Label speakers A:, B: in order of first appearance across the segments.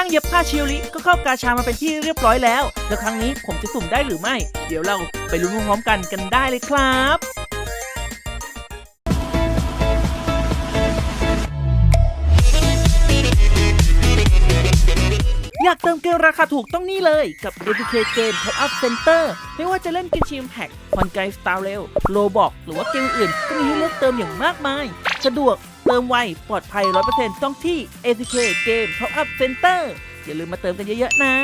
A: ช่างเย็บผ้าชิโอริก็เข้ากาชามาเป็นที่เรียบร้อยแล้ว แล้วครั้งนี้ผมจะสุ่มได้หรือไม่ เดี๋ยวเราไปลุ้นพร้อมๆกันกันได้เลยครับอยากเติมเกมราคาถูกต้องนี่เลยกับ APK Game Top Up Center ไม่ว่าจะเล่นเกมชิมแพ็กคอนไกสตาร์เรลโลบอกหรือว่าเกมอื่น ก็มีให้เลือกเติมอย่างมากมาย สะดวก เติมไว ปลอดภัย 100%ต้องที่ APK Game Top Up Center อย่าลืมมาเติมกันเยอะๆนะ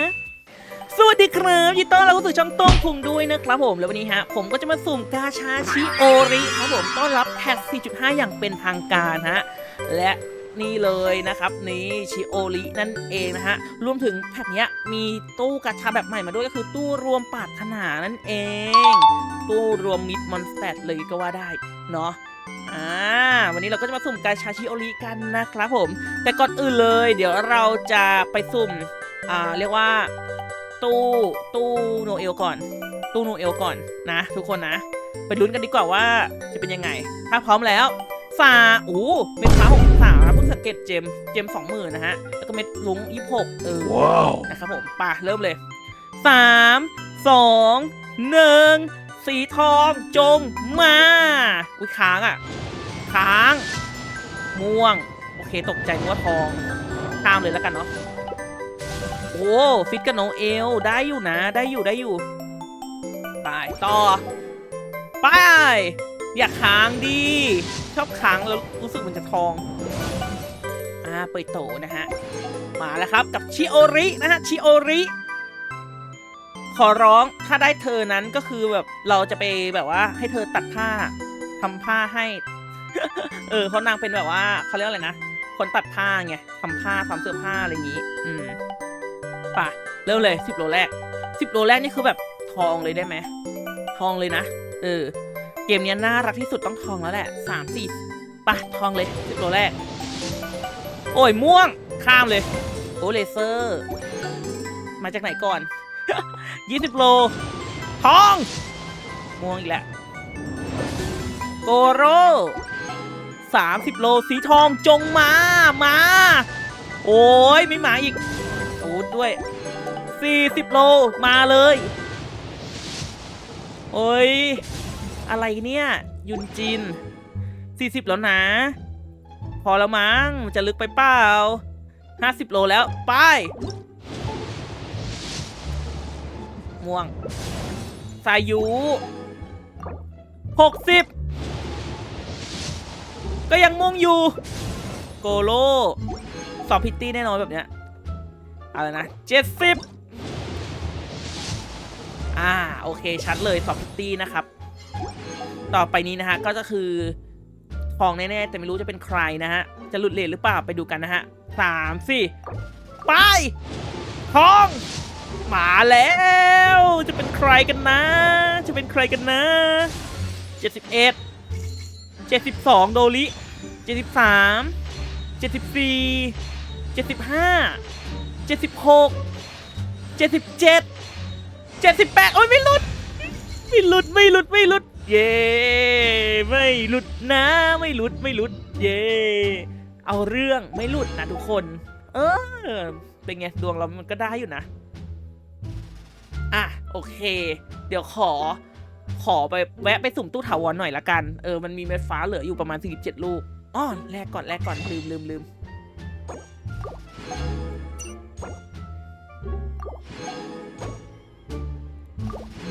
A: สวัสดีครับยินดีต้อนรับเข้าสู่ช่องโต้งพุงด้วยนะครับผม แล้ววันนี้ฮะ ผมก็จะมาสุ่มกาชาชิโอริครับผมต้อนรับแพท4.5 อย่างเป็นทางการฮะ และนี่เลยนะครับ นี่ชิโอรินั่นเองนะฮะ รวมถึงแพทเนี้ยมีตู้กาชาแบบใหม่มาด้วยก็คือตู้รวมปราถนานั่นเอง ตู้รวมมิดมอนสเตดเลยก็ว่าได้ เนาะ อ่าวันนี้เราก็จะมาสุ่มกาชาชิโอริกันนะครับผม แต่ก่อนอื่นเลย เดี๋ยวเราจะไปสุ่มอ่าเรียกว่า ตู้ตู้โนเอลก่อน ตู้โนเอลก่อนนะ ทุกคนนะ ไปลุ้นกันดีกว่าว่าจะเป็นยังไง ถ้าพร้อมแล้วฟาโอ้เม็ดฟ้าหกสามเพิ่งสังเกตเจม เจมสองหมื่นนะฮะ แล้วก็เม็ดลุงยี่หกเออ
B: Wow.
A: นะครับผมไป่ะเริ่มเลยสามสองหนึ่ง สีทองจงมาอุ้ยค้างอะค้าง ม่วง โอเคตกใจนึกว่าทองข้ามเลยแล้วกันเนาะโอ้ฟิตกับน้องเอลได้อยู่นะ ได้อยู่ได้อยู่ไปต่อ ไป อย่าค้างดี ชอบค้างแล้วรู้สึกมันจะทองอ่าเปิดโตนะฮะ มาแล้วครับกับชิโอรินะฮะชิโอริ ขอร้องถ้าได้เธอนั้นก็คือแบบเราจะไปแบบว่า ให้เธอตัดผ้าทำผ้าให้ เออเขานางเป็นแบบว่าเขาเรียกอะไรนะคนตัดผ้าไงทำผ้าทำเสื้อผ้าอะไรอย่างนี้ อืมป่ะเริ่มเลยสิบโลแรกสิบโลแรกนี่คือแบบทองเลยได้ไหมทองเลยนะเออ เกมนี้น่ารักที่สุดต้องทองแล้วแหละสามสี่ป่ะทองเลยสิบโลแรก โอ้ยม่วงข้ามเลยโอ้เลเซอร์ มาจากไหนก่อน 20โลทองม่วงอีกแล้วโกโร่30โลสีทองจงมามา โอ้ยไม่มาอีกโอ้ด้วย40โลมาเลย โอ้ยอะไรเนี่ยยุนจิน40แล้วนะ พอแล้วมั้งมันจะลึกไปเปล่า50โลแล้ว ไป ม่วงสายุ60ก็ยังม่วงอยู่ โกโลสอบพิตตี้แน่นอนแบบเนี้ยอะไรนะ70อ่า โอเค ชัดเลยสอบพิตตี้นะครับ ต่อไปนี้นะฮะ ก็จะคือทองแน่ ๆ แต่ไม่รู้จะเป็นใครนะฮะ จะหลุดเลทหรือเปล่าไปดูกันนะฮะสามสี่ไปทอง มาแล้ว จะเป็นใครกันนะ จะเป็นใครกันนะเจ็ดสิบเอ็ดเจ็ดสิบสองโดลิเจ็ดสิบสามเจ็ดสิบสี่เจ็ดสิบห้าเจ็ดสิบหกเจ็ดสิบเจ็ดเจ็ดสิบแปดโอ้ยไม่หลุด ไม่หลุด ไม่หลุด ไม่หลุด เย่ไม่หลุดนะ ไม่หลุด ไม่หลุด เย่เอาเรื่องไม่หลุดนะทุกคน เออ เป็นไงดวงเรามันก็ได้อยู่นะ อะโอเค เดี๋ยวขอ ขอไปแวะไปสุ่มตู้ถาวรหน่อยละกัน เออมันมีเม็ดฟ้าเหลืออยู่ประมาณ47ลูกอ้อแลกก่อนแลกก่อนลืมลืมลืม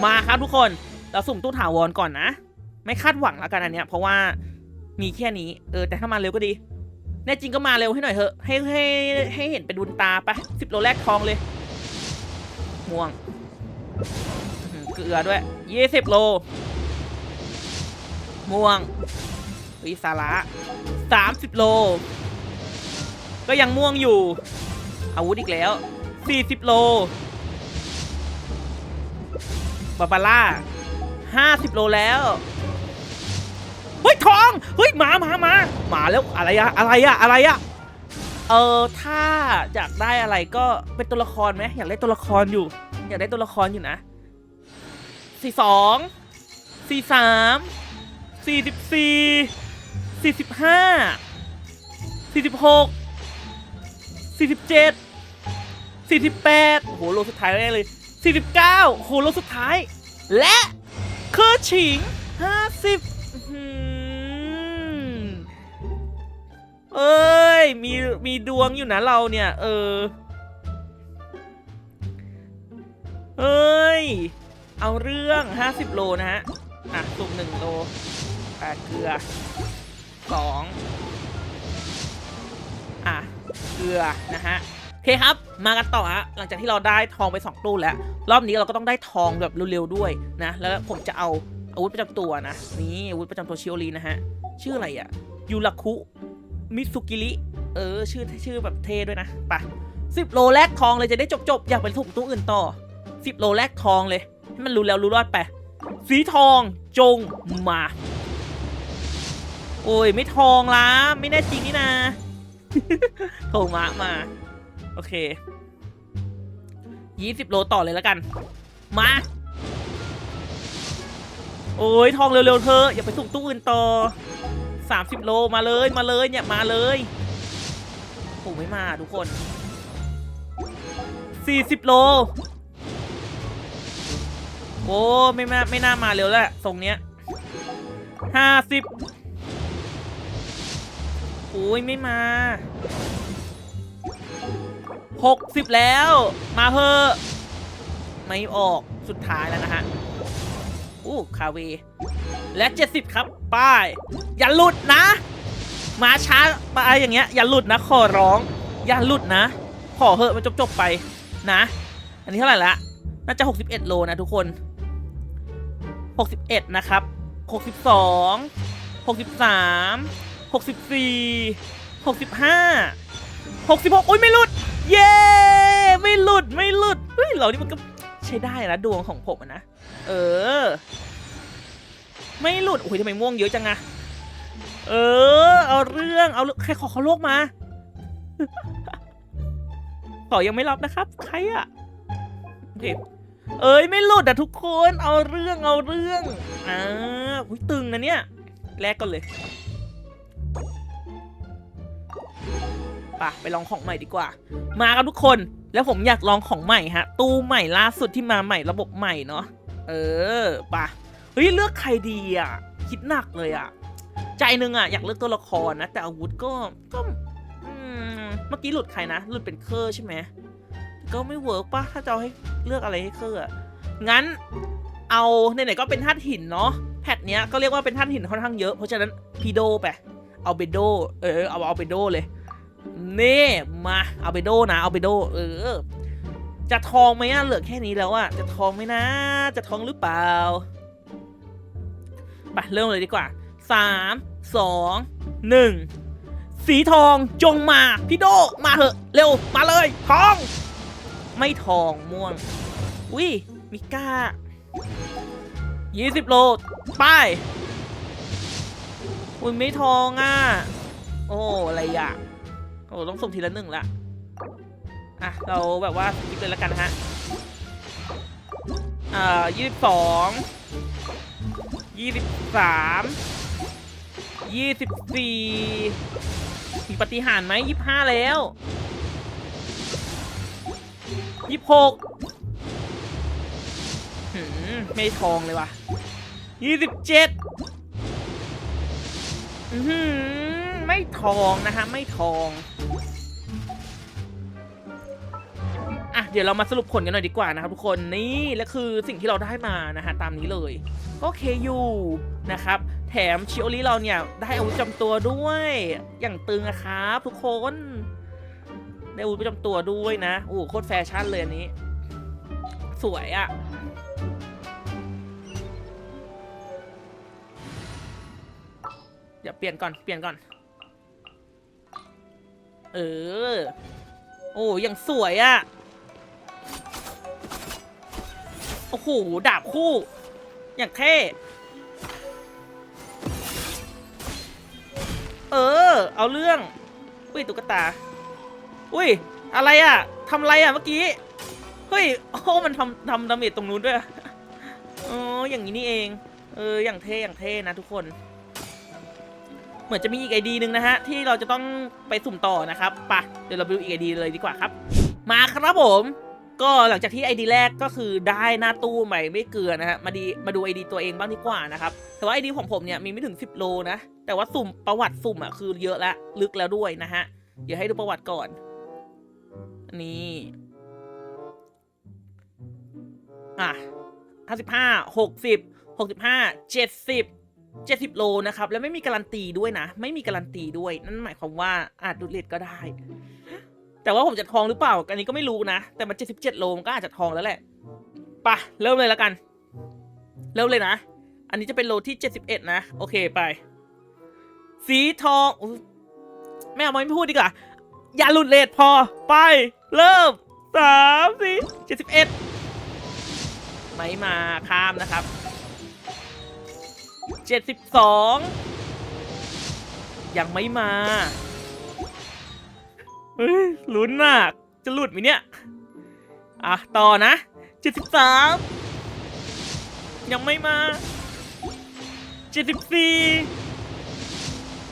A: มาครับทุกคน เราสุ่มตู้ถาวรก่อนนะ ไม่คาดหวังแล้วกันอันเนี้ย เพราะว่ามีแค่นี้ เออแต่ถ้ามาเร็วก็ดี แน่จริงก็มาเร็วให้หน่อยเถอะ ให้ให้ให้เห็นเป็นดุนตาไปสิบโลแรกทองเลย ม่วง เกลือด้วยยี่สิบโล ม่วงวิสาระสามสิบโล ก็ยังม่วงอยู่ อาวุธอีกแล้วสี่สิบโลบาบาร่าห้าสิบโลแล้วเฮ้ยทองเฮ้ยหมาหมาหมาหมาแล้วอะไรอะอะไรอะอะไรอะเออถ้าอยากได้อะไรก็เป็นตัวละครไหมอยากได้ตัวละครอยู่ อยากได้ตัวละครอยู่นะสี่สองสี่สามสี่สิบสี่สี่สิบห้าสี่สิบหกสี่สิบเจ็ด48โอ้โหโลสุดท้ายแน่เลย49โอ้าโหโลสุดท้าย และคือฉิง50อื้อหือเอ้ย มีมีดวงอยู่นะเราเนี่ย เออ เอ้ย เอาเรื่อง 50 โลนะฮะ อะสุ่ม1โลอะเกลือ2อะ เกลือนะฮะโอเคครับ มากันต่อฮะ หลังจากที่เราได้ทองไป 2 ตู้แล้ว รอบนี้เราก็ต้องได้ทองแบบเร็วๆด้วยนะ แล้วผมจะเอาอาวุธประจำตัวนะ นี่อาวุธประจำตัวชิโอรีนะฮะ ชื่ออะไรอะยูราคุ มิสุกิริ เออ ชื่อชื่อแบบเท่ด้วยนะ ไปสิบโลแรกทองเลยจะได้จบๆ อยากไปถูกตู้อื่นต่อ สิบโลแรกทองเลยให้มันรู้แล้วรู้รอดไป สีทองจงมา โอ้ย ไม่ทองละไม่แน่จริงนี่นาโทมะมา โอเคยี่สิบโลต่อเลยแล้วกัน มา โอ้ยทองเร็วๆเธออย่าไปส่งตู้อื่นต่อสามสิบโลมาเลยมาเลยเนี่ยมาเลยโอ้ไม่มาทุกคนสี่สิบโล โอ้ไม่มาไม่น่ามาเร็วแล้วทรงเนี้ยห้าสิบโอ้ยไม่มาหกสิบแล้ว มาเถอไม่ออกสุดท้ายแล้วนะฮะอู้คาเวและเจ็ดสิบครับ ป้าย อย่าหลุดนะ มาช้ามาอะไรอย่างเงี้ย อย่าหลุดนะ ขอร้อง อย่าหลุดนะ ขอเหอะมันจบๆไปนะ อันนี้เท่าไหร่ละน่าจะ 61 โลนะทุกคน 61 นะครับ 62 63 64 65 66 อุ้ยไม่หลุด เย้ ไม่หลุด ไม่หลุด เฮ้ย เรานี่มันก็ใช้ได้นะดวงของผมนะ เออ ไม่หลุด โอ้ยทำไมม่วงเยอะจังอะเออ เอาเรื่อง เอาเรื่องใครขอเขาโลกมาขอยังไม่รับนะครับ ใครอะโอเค เอ้ยไม่หลุดอะทุกคนเอาเรื่องเอาเรื่องอ่าหุ้ยตึงนะเนี่ยแลกก่อนเลยปะไปลองของใหม่ดีกว่า มากันทุกคนแล้วผมอยากลองของใหม่ฮะ ตู้ใหม่ล่าสุดที่มาใหม่ระบบใหม่เนาะเออปะเฮ้ยเลือกใครดีอะคิดหนักเลยอะ ใจหนึงอะอยากเลือกตัวละครนะ แต่อาวุธก็ก็เมื่อกี้หลุดใครนะหลุดเป็นเคอร์ใช่ไหม ก็ไม่เวิร์กป่ะถ้าจะให้เลือกอะไรให้เคอร์อะงั้นเอาไหนๆก็เป็นธาตุหินเนาะแพทเนี้ยก็เรียกว่าเป็นธาตุหินค่อนข้างเยอะเพราะฉะนั้นพีโดไปเอาเบโดเออเอาเอาเบโดเลยนี่มาเอาเบโดนะเอาเบโดเออ จะทองไหมอะเหลือแค่นี้แล้วอะจะทองไหมนะ จะทองหรือเปล่าไปเริ่มเลยดีกว่าสามสองหนึ่งสีทองจงมาพี่โดมาเหอะเร็วมาเลยทอง ไม่ทองม่วงอุ้ยมิก้ายี่สิบโลป้ายอุ้ยไม่ทองอะ โอ้ อะไรอะ โอ้ ต้องส่งทีละหนึ่งละ อะ เราแบบว่าสกิปเลยละกันนะฮะ อ่ายี่สิบสองยี่สิบสามยี่สิบสี่มีปฏิหารไหมยี่สิบห้าแล้ว ยี่สิบหกหืมไม่ทองเลยว่ะยี่สิบเจ็ดอือหือไม่ทองนะฮะ ไม่ทอง อะ เดี๋ยวเรามาสรุปผลกันหน่อยดีกว่านะครับทุกคน นี่และคือสิ่งที่เราได้มานะฮะ ตามนี้เลย ก็เคอยู่นะครับ แถมชิโอริเราเนี่ย ได้อาวุธประจำตัวด้วย อย่างตึงอะครับทุกคน ได้อาวุธประจำตัวด้วยนะโอ้โหโคตรแฟชั่นเลยอันนี้ สวยอะเดี๋ยวเปลี่ยนก่อนเปลี่ยนก่อน เออ โอ้ยังสวยอะโอ้โหดาบคู่ อย่างเท่เออ เอาเรื่องอุ้ยตุ๊กตา อุ้ย อะไรอะทำอะไรอะเมื่อกี้ เฮ้ย โอ้มันทำทำดาเมจตรงนู้นด้วยอ๋ออย่างนี้นี่เอง เออ อย่างเท่ อย่างเท่นะทุกคน เหมือนจะมีอีกไอดีหนึ่งนะฮะ ที่เราจะต้องไปสุ่มต่อนะครับปะเดี๋ยวเราไปดูอีกไอดีเลยดีกว่าครับ มาครับผม ก็หลังจากที่ไอดีแรกก็คือได้หน้าตู้ใหม่ไม่เกลือนะฮะ มาดี มาดูไอดีตัวเองบ้างดีกว่านะครับ แต่ว่าไอดีของผมเนี่ยมีไม่ถึง 10 โลนะ แต่ว่าสุ่มประวัติสุ่มอะคือเยอะละ ลึกแล้วด้วยนะฮะ เดี๋ยวให้ดูประวัติก่อน นนี้อะห้าสิบห้าหกสิบหกสิบห้าเจ็ดสิบเจ็ดสิบโลนะครับ แล้วไม่มีการันตีด้วยนะ ไม่มีการันตีด้วย นั่นหมายความว่าอาจดูดเลทก็ได้ แต่ว่าผมจะทองหรือเปล่า อันนี้ก็ไม่รู้นะ แต่มันเจ็ดสิบเจ็ดโลมันก็อาจจะทองแล้วแหละปะเริ่มเลยแล้วกัน เริ่มเลยนะ อันนี้จะเป็นโลที่เจ็ดสิบเอ็ดนะ โอเคไป สีทองอุ๊ยไม่เอาไม่พูดดีกว่า อย่าหลุดเลทพอ ไป เริ่มสามสี่เจ็ดสิบเอ็ดไม่มาข้ามนะครับเจ็ดสิบสองยังไม่มาเฮ้ยลุ้นน่ะจะหลุดไหมเนี่ย อะ ต่อนะเจ็ดสิบสามยังไม่มาเจ็ดสิบสี่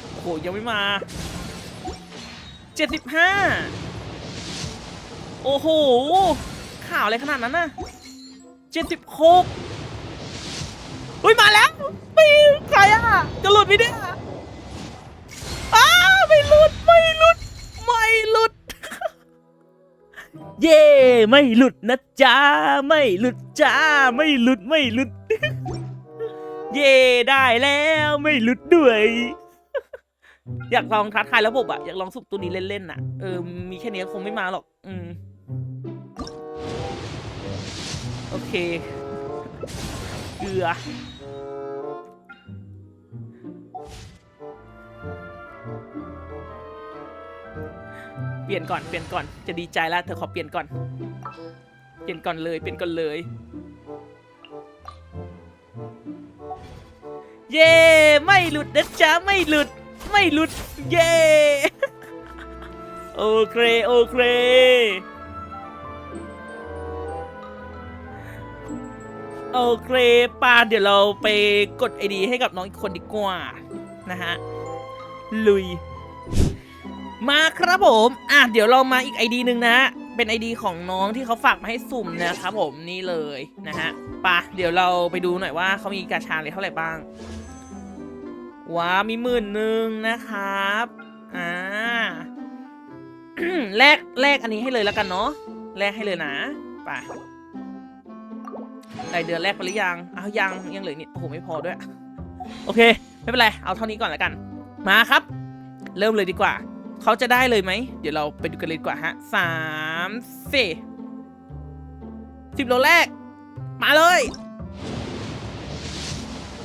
A: โอ้โหยังไม่มา เจ็ดสิบห้าโอ้โห ข่าวอะไรขนาดนั้นน่ะเจ็ดสิบหกอุ้ยมาแล้วไม่ใครอะ จะหลุดไหมเนี่ยอ้าไม่หลุด ไม่หลุด ไม่หลุด เย่ไม่หลุดนะจ๊ะ ไม่หลุดจ้า ไม่หลุด ไม่หลุด เย่ได้แล้ว ไม่หลุดด้วย อยากลองท้าทายระบบอะอยากลองสุ่มตัวนี้เล่นๆน่ะเออมีแค่นี้คงไม่มาหรอก อืม โอเคเกลือเปลี่ยนก่อนเปลี่ยนก่อนจะดีใจแล้วเธอขอเปลี่ยนก่อน เปลี่ยนก่อนเลยเปลี่ยนก่อนเลย เย่ไม่หลุดนะจ๊ะไม่หลุด ไม่หลุด เย่โอเคโอเคโอเคปาเดี๋ยวเราไปกดไอดีให้กับน้องอีกคนดีกว่า นะฮะ ลุย มาครับผม อะ เดี๋ยวเรามาอีกไอดีหนึ่งนะ เป็นไอดีของน้องที่เขาฝากมาให้สุ่มนะครับผมนี่เลยนะฮะปะเดี๋ยวเราไปดูหน่อยว่าเขามีกาชาอะไรเท่าไหร่บ้าง ว้ามีหมื่นหนึ่งนะครับ อ่าแลกแลกอันนี้ให้เลยแล้วกันเนาะแลกให้เลยนะไปรายเดือนแรกไปหรือยังอ้าวยังยังเหลือนิดโอ้โหไม่พอด้วย โอเค ไม่เป็นไร เอาเท่านี้ก่อนแล้วกัน มาครับ เริ่มเลยดีกว่า เขาจะได้เลยไหม เดี๋ยวเราไปดูกันเลยดีกว่าฮะสามสี่สิบโลแรก มาเลย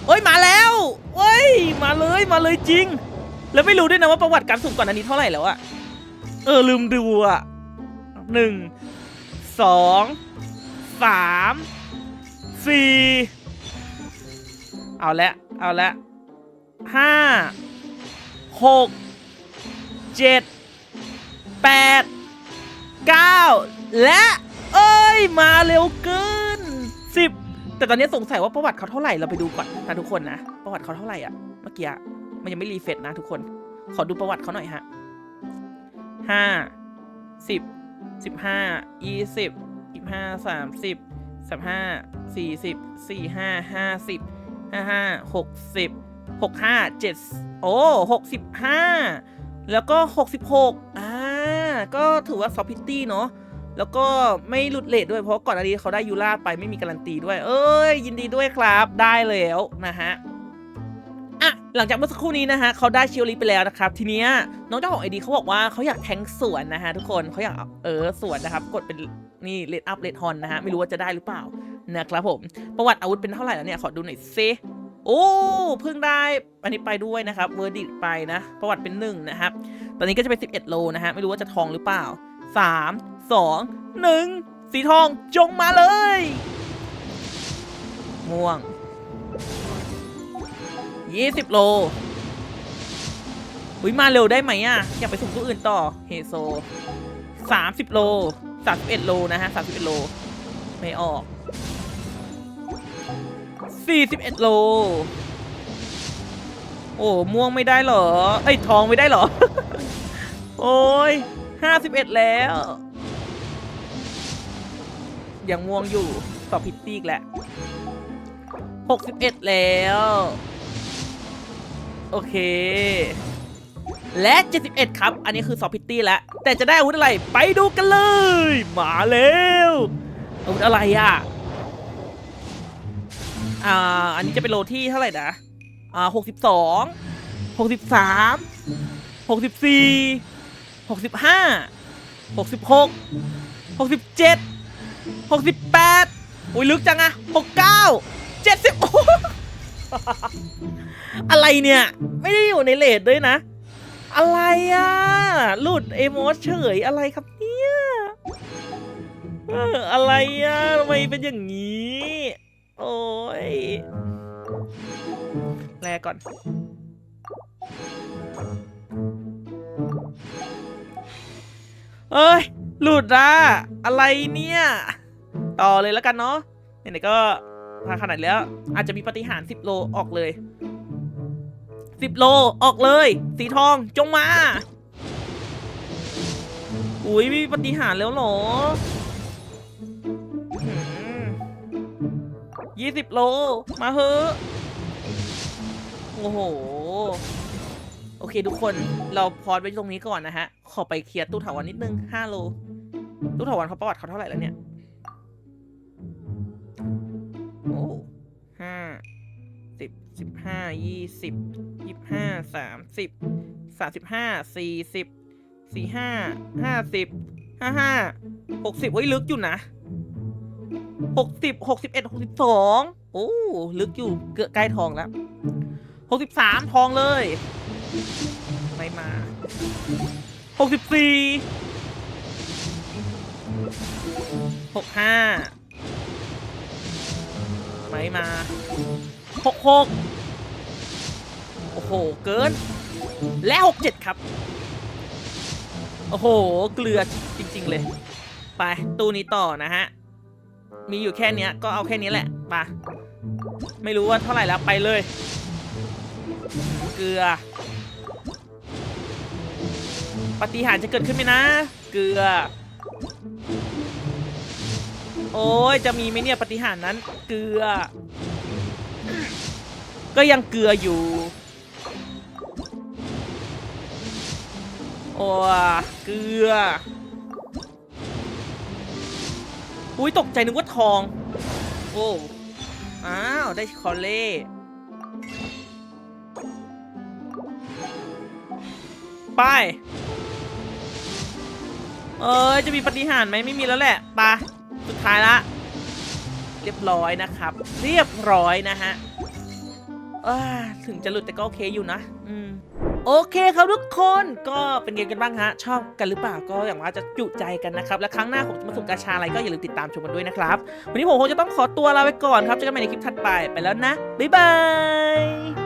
A: เอ้ยมาแล้วเอ้ยมาเลยมาเลยจริง แล้วไม่รู้ด้วยนะว่าประวัติการสุ่มก่อนอันนี้เท่าไหร่แล้วอะเออลืมดูอะหนึ่งสองสามสี่เอาละเอาละห้าหกเจ็ดแปดเก้าและ เอ้ย มาเร็วเกินสิบ แต่ตอนนี้สงสัยว่าประวัติเขาเท่าไหร่เราไปดูก่อนนะทุกคนนะ ประวัติเขาเท่าไหร่อะเมื่อกี้มันยังไม่รีเฟซนะทุกคน ขอดูประวัติเขาหน่อยฮะห้าสิบสิบห้ายี่สิบยี่ห้าสามสิบสามห้าสี่สิบสี่ห้าห้าสิบห้าห้าหกสิบหกห้าเจ็ดโอ้หกสิบห้าแล้วก็หกสิบหกอ่าก็ถือว่าซอฟพิตตี้เนาะ แล้วก็ไม่หลุดเลทด้วยเพราะก่อนอันนี้เขาได้ยูราไปไม่มีการันตีด้วย เอ้ย ยินดีด้วยครับได้แล้วนะฮะอะหลังจากเมื่อสักครู่นี้นะฮะเขาได้ชิโอริไปแล้วนะครับ ทีเนี้ยน้องเจ้าของไอดีเขาบอกว่าเขาอยากแทงสวนนะฮะทุกคนเขาอยากเออสวนนะครับ กดเป็นนี่เลดอัพเลดฮอนนะฮะไม่รู้ว่าจะได้หรือเปล่านะครับผม ประวัติอาวุธเป็นเท่าไหร่แล้วเนี่ยขอดูหน่อยซิโอ้เพิ่งได้อันนี้ไปด้วยนะครับเวอร์ดิไปนะ ประวัติเป็นหนึ่งนะครับ ตอนนี้ก็จะเป็น11 โลนะฮะไม่รู้ว่าจะทองหรือเปล่า 3 2 1 สีทองจงมาเลย ม่วง 20 โลอุ้ยมาเร็วได้ไหมอะ อยากไปสุ่มตัวอื่นต่อ เฮโซ 30 โล 31 โลนะฮะ 31 โล ไม่ออก 41 โล โอ้ม่วงไม่ได้เหรอ เอ้ย ทองไม่ได้เหรอ โอ้ย 51 แล้ว ยังม่วงอยู่สอบพิตตี้อีกแล้วหกสิบเอ็ดแล้ว โอเค และ 71 ครับ อันนี้คือสอบพิตตี้แล้ว แต่จะได้อาวุธอะไร ไปดูกันเลย มาแล้วอาวุธอะไรอะ อ่า อันนี้จะเป็นโลที่เท่าไหร่นะ อ่า62 63 64 65 66 67 68อุ้ยลึกจังอะ69 70โอ้โหอะไรเนี่ย ไม่ได้อยู่ในเลทด้วยนะ อะไรอะหลุดเอโมสเฉยอะไรครับเนี่ยเอออะไรอะทำไมเป็นอย่างนี้ โอ้ยแลก่อนเอ้ย หลุดอะอะไรเนี่ย ต่อเลยแล้วกันเนาะไหนๆก็มาขนาดแล้ว อาจจะมีปฏิหารย์10โลออกเลย10โลออกเลย สีทองจงมา อุ้ยมีปฏิหารแล้วเหรอยี่สิบโล มาเฮอโอ้โหโอ ทุกคนเราพอดไว้ตรงนี้ก่อนนะฮะ ขอไปเคลียร์ตู้ถาวรนิดนึงห้าโล ตู้ถาวรเขาประวัติเขาเท่าไหร่แล้วเนี่ย โอ้ห้าสิบสิบห้ายี่สิบยี่ห้าสามสิบสามสิบห้าสี่สิบสี่ห้าห้าสิบห้าห้าหกสิบเฮ้ยลึกอยู่นะหกสิบหกสิบเอ็ดหกสิบสองโอ้ ลึกอยู่เกือบใกล้ทองแล้วหกสิบสามทองเลย ไม่มาหกสิบสี่หกห้าไม่มาหกหกโอ้โห เกิน และหกเจ็ดครับ โอ้โห เกลือจริง ๆ เลย ไป ตู้นี้ต่อนะฮะ มีอยู่แค่นี้ก็เอาแค่นี้แหละไปไม่รู้ว่าเท่าไหร่แล้วไปเลย เกลือ ปฏิหารจะเกิดขึ้นไหมนะ เกลือ โอ้ยจะมีไหมเนี่ยปฏิหารนั้น เกลือ ก็ยังเกลืออยู่ โอ้เกลือ อุ้ยตกใจนึกว่าทอง โอ้อ้าว ได้คอเล่ไป เอ้ยจะมีปฏิหารไหมไม่มีแล้วแหละปะสุดท้ายละ เรียบร้อยนะครับ เรียบร้อยนะฮะถึงจะหลุดแต่ก็โอเคอยู่นะอืมโอเคครับทุกคนก็เป็นไงกันบ้างฮะ ชอบกันหรือเปล่าก็อย่างว่าจะจุใจกันนะครับ และครั้งหน้าผมจะมาสุ่มกาชาอะไรก็อย่าลืมติดตามชมกันด้วยนะครับ วันนี้ผมคงจะต้องขอตัวลาไปก่อนครับเจอกันใหม่ในคลิปถัดไปไปแล้วนะ บ๊ายบาย